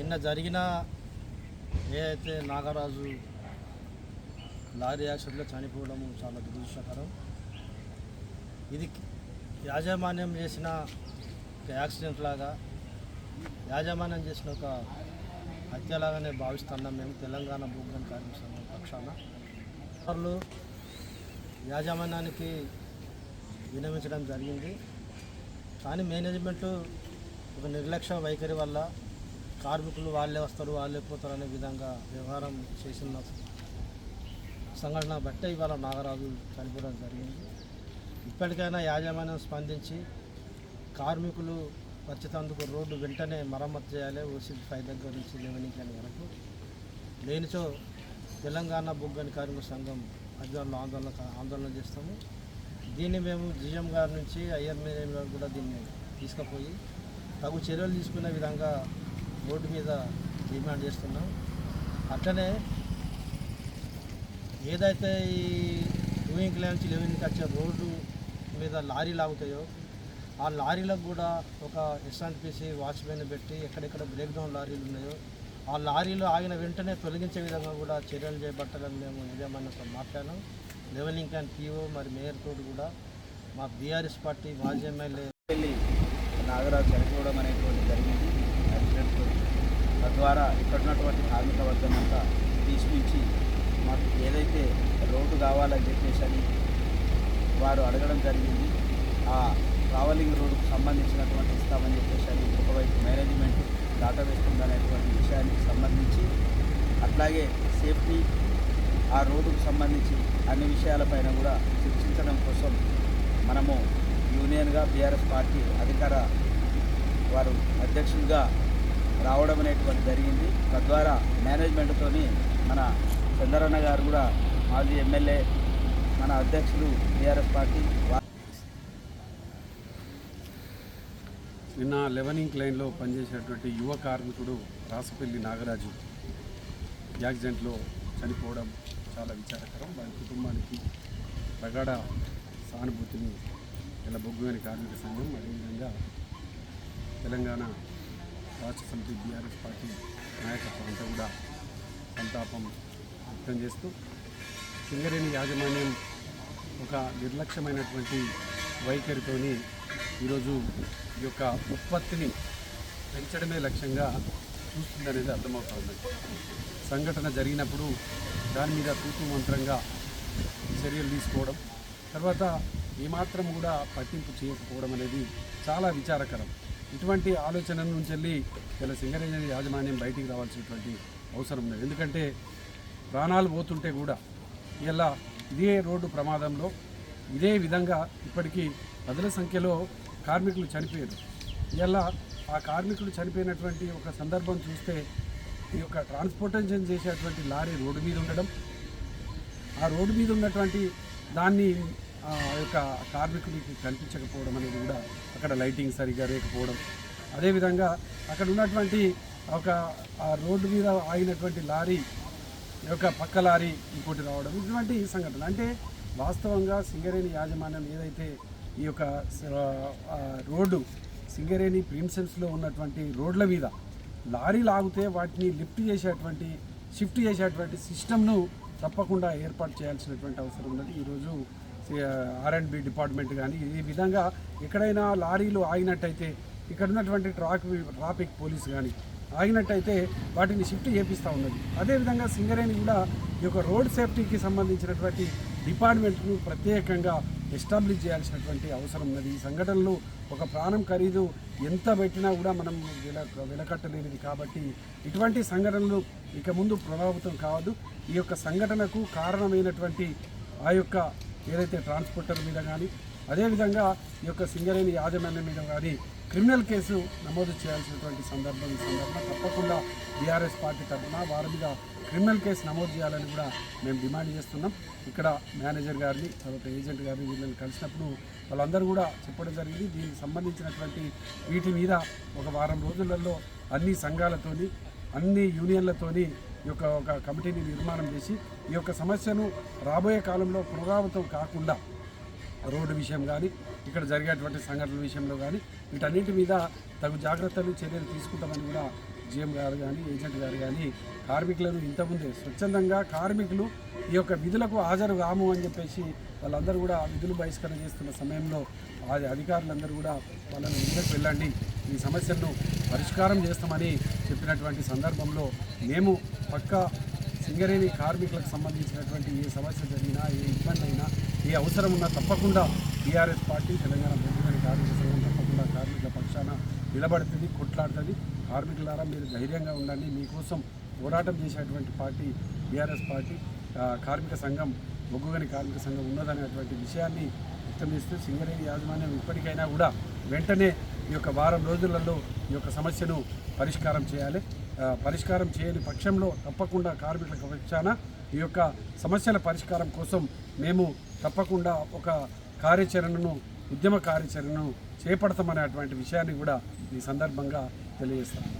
నిన్న జరిగిన ఏదైతే నాగరాజు లారీ యాక్సిడెంట్లో చనిపోవడము చాలా దురదృష్టకరం. ఇది యాజమాన్యం చేసిన ఒక యాక్సిడెంట్ లాగా యాజమాన్యం చేసిన ఒక హత్యలాగానే భావిస్తున్నాం మేము తెలంగాణ భూగ్రహం కార్మిక పక్షాన. వాళ్ళు యాజమాన్యానికి వినమించడం జరిగింది. కానీ మేనేజ్మెంట్ ఒక నిర్లక్ష్య వైఖరి వల్ల కార్మికులు వాళ్ళే వస్తారు వాళ్ళే పోతారు అనే విధంగా వ్యవహారం చేసిన సంఘటన బట్టే ఇవాళ నాగరాజు చనిపోవడం జరిగింది. ఇప్పటికైనా యాజమాన్యం స్పందించి కార్మికులు వచ్చేటందుకు రోడ్డు వెంటనే మరమ్మతు చేయాలి ఓసీ ఫైవ్ దగ్గర నుంచి లెవెనింగ్ వరకు. లేనిచో తెలంగాణ బొగ్గని కార్మిక సంఘం అధికారులు ఆందోళన ఆందోళన చేస్తాము. దీన్ని మేము జిఎం గారి నుంచి ఐఎంఏ గారు కూడా దీన్ని తీసుకుపోయి తగు చర్యలు తీసుకునే విధంగా రోడ్డు మీద డిమాండ్ చేస్తున్నాం. అట్లనే ఏదైతే ఈ టూయింగ్ నుంచి లెవెన్కి వచ్చే రోడ్డు మీద లారీలు ఆగుతాయో ఆ లారీలకు కూడా ఒక ఎస్ఎన్పిసి వాచ్మెన్ పెట్టి ఎక్కడెక్కడ బ్రేక్ డౌన్ లారీలు ఉన్నాయో ఆ లారీలు ఆగిన వెంటనే తొలగించే విధంగా కూడా చర్యలు చేపట్టాలని మేము ఏదేమన్నా మాట్లాడాం. లెవెలింగ్ అండ్ పీఓ మరి మేయర్ తోటి కూడా మా బీఆర్ఎస్ పార్టీ మాజీ ఎమ్మెల్యే వెళ్ళి నాగరాజు చనిపోవడం అనేటువంటి జరిగింది. ద్వారా ఇక్కడ ఉన్నటువంటి కార్మిక వర్గం అంతా తీసుకొచ్చి మాకు ఏదైతే రోడ్డు కావాలని చెప్పేసి అని వారు అడగడం జరిగింది. ఆ ట్రావెలింగ్ రోడ్డుకు సంబంధించినటువంటి ఇస్తామని చెప్పేసి అని ఒకవైపు మేనేజ్మెంట్ దాటా వేస్తుందనేటువంటి విషయానికి సంబంధించి అట్లాగే సేఫ్టీ ఆ రోడ్డుకు సంబంధించి అన్ని విషయాలపైన కూడా చర్చించడం కోసం మనము యూనియన్గా బీఆర్ఎస్ పార్టీ అధికార వారు అధ్యక్షులుగా రావడం అనేటువంటి జరిగింది. తద్వారా మేనేజ్మెంట్తోని మన చంద్రన్న గారు కూడా మాజీ ఎమ్మెల్యే మన అధ్యక్షులు టీఆర్ఎస్ పార్టీ నిన్న లెవెనింగ్ లైన్లో పనిచేసేటువంటి యువ కార్మికుడు రాసపల్లి నాగరాజు యాక్సిడెంట్లో చనిపోవడం చాలా విచారకరం. వారి కుటుంబానికి ప్రగాఢ సానుభూతిని ఇలా బొగ్గుమని కార్మిక సంఘం అదేవిధంగా తెలంగాణ రాష్ట్ర సమితి బీఆర్ఎస్ పార్టీ నాయకత్వం అంతా కూడా సంతాపం వ్యక్తం చేస్తూ సింగరేణి యాజమాన్యం ఒక నిర్లక్ష్యమైనటువంటి వైఖరితోని ఈరోజు ఈ యొక్క ఉత్పత్తిని పెంచడమే లక్ష్యంగా చూస్తుందనేది అర్థమవుతుంది. సంఘటన జరిగినప్పుడు దాని మీద తూతు మంత్రంగా చర్యలు తీసుకోవడం తర్వాత ఏమాత్రం కూడా పట్టింపు చేయకపోవడం అనేది చాలా విచారకరం. ఇటువంటి ఆలోచన నుంచి వెళ్ళి ఇలా సింగరేణి యాజమాన్యం బయటికి రావాల్సినటువంటి అవసరం ఉంది ఎందుకంటే ప్రాణాలు పోతుంటే కూడా ఇలా ఇదే రోడ్డు ప్రమాదంలో ఇదే విధంగా ఇప్పటికీ పదుల సంఖ్యలో కార్మికులు చనిపోయారు. ఇలా ఆ కార్మికులు చనిపోయినటువంటి ఒక సందర్భం చూస్తే ఈ యొక్క ట్రాన్స్పోర్టేషన్ చేసేటువంటి లారీ రోడ్డు మీద ఉండడం ఆ రోడ్డు మీద ఉన్నటువంటి దాన్ని యొక్క కార్మికుడికి కనిపించకపోవడం అనేది కూడా అక్కడ లైటింగ్ సరిగా లేకపోవడం. అదేవిధంగా అక్కడ ఉన్నటువంటి ఒక రోడ్డు మీద ఆగినటువంటి లారీ యొక్క పక్క లారీ ఇంకోటి రావడం ఇటువంటి సంఘటన అంటే వాస్తవంగా సింగరేణి యాజమాన్యం ఏదైతే ఈ యొక్క రోడ్డు సింగరేణి ప్రిమ్సెన్స్లో ఉన్నటువంటి రోడ్ల మీద లారీలు ఆగితే వాటిని లిఫ్ట్ చేసేటువంటి షిఫ్ట్ చేసేటువంటి సిస్టమ్ను తప్పకుండా ఏర్పాటు చేయాల్సినటువంటి అవసరం ఉన్నది. ఈరోజు ఆర్ అండ్ బి డిపార్ట్మెంట్ కానీ ఈ విధంగా ఎక్కడైనా లారీలు ఆగినట్టయితే ఇక్కడ ఉన్నటువంటి ట్రాక్ ట్రాఫిక్ పోలీస్ కానీ ఆగినట్టయితే వాటిని షిఫ్ట్ చేపిస్తూ ఉన్నది. అదేవిధంగా సింగరేణి కూడా ఈ యొక్క రోడ్ సేఫ్టీకి సంబంధించినటువంటి డిపార్ట్మెంట్ను ప్రత్యేకంగా ఎస్టాబ్లిష్ చేయాల్సినటువంటి అవసరం ఉన్నది. ఈ సంఘటనలు ఒక ప్రాణం ఖరీదు ఎంత పెట్టినా కూడా మనం విల విలకట్టలేనిది కాబట్టి ఇటువంటి సంఘటనలు ఇక ముందు ప్రభావితం కావద్దు. ఈ యొక్క సంఘటనకు కారణమైనటువంటి ఆ యొక్క ఏదైతే ట్రాన్స్పోర్టర్ మీద కానీ అదేవిధంగా ఈ యొక్క సింగరేణి యాజమాన్యం మీద కానీ క్రిమినల్ కేసు నమోదు చేయాల్సినటువంటి సందర్భం ఈ సందర్భంగా తప్పకుండా బీఆర్ఎస్ పార్టీ తరఫున వారి మీద క్రిమినల్ కేసు నమోదు చేయాలని కూడా మేము డిమాండ్ చేస్తున్నాం. ఇక్కడ మేనేజర్ గారిని తర్వాత ఏజెంట్ గారిని వీళ్ళని కలిసినప్పుడు వాళ్ళందరూ కూడా చెప్పడం జరిగింది. దీనికి సంబంధించినటువంటి వీటి మీద ఒక వారం రోజులలో అన్ని సంఘాలతోని అన్ని యూనియన్లతోని ఈ యొక్క ఒక కమిటీని నిర్మాణం చేసి ఈ యొక్క సమస్యను రాబోయే కాలంలో పునరావృతం కాకుండా రోడ్డు విషయం కానీ ఇక్కడ జరిగేటువంటి సంఘటనల విషయంలో కానీ వీటన్నిటి మీద తగు జాగ్రత్తలు చర్యలు తీసుకుంటామని కూడా జిఎం గారు కానీ ఏజెంట్ గారు కానీ కార్మికులను ఇంతకుముందే స్వచ్ఛందంగా కార్మికులు ఈ యొక్క విధులకు హాజరు కాము అని చెప్పేసి వాళ్ళందరూ కూడా విధులు బహిష్కరణ చేస్తున్న సమయంలో ఆ అధికారులందరూ కూడా వాళ్ళని ఇంటికి వెళ్ళండి. ఈ సమస్యలను పరిష్కారం చేస్తామని చెప్పినటువంటి సందర్భంలో మేము పక్కా సింగరేణి కార్మికులకు సంబంధించినటువంటి ఏ సమస్య జరిగినా ఏ ఇబ్బంది అయినా ఏ అవసరం ఉన్నా తప్పకుండా టీఆర్ఎస్ పార్టీ తెలంగాణ బొగ్గుగని కార్మిక సంఘం తప్పకుండా కార్మికుల పక్షాన నిలబడుతుంది కొట్లాడుతుంది. కార్మికులారా మీరు ధైర్యంగా ఉండండి. మీకోసం పోరాటం చేసేటువంటి పార్టీ బీఆర్ఎస్ పార్టీ కార్మిక సంఘం బొగ్గుగని కార్మిక సంఘం ఉన్నదనేటువంటి విషయాన్ని వ్యక్తం చేస్తూ సింగరేణి యాజమాన్యం ఇప్పటికైనా కూడా వెంటనే ఈ యొక్క వారం రోజులలో ఈ యొక్క సమస్యను పరిష్కారం చేయాలి. పరిష్కారం చేయని పక్షంలో తప్పకుండా కార్మికుల పక్షాన ఈ యొక్క సమస్యల పరిష్కారం కోసం మేము తప్పకుండా ఒక కార్యాచరణను ఉద్యమ కార్యాచరణను చేపడతామనేటువంటి విషయాన్ని కూడా ఈ సందర్భంగా తెలియజేస్తాము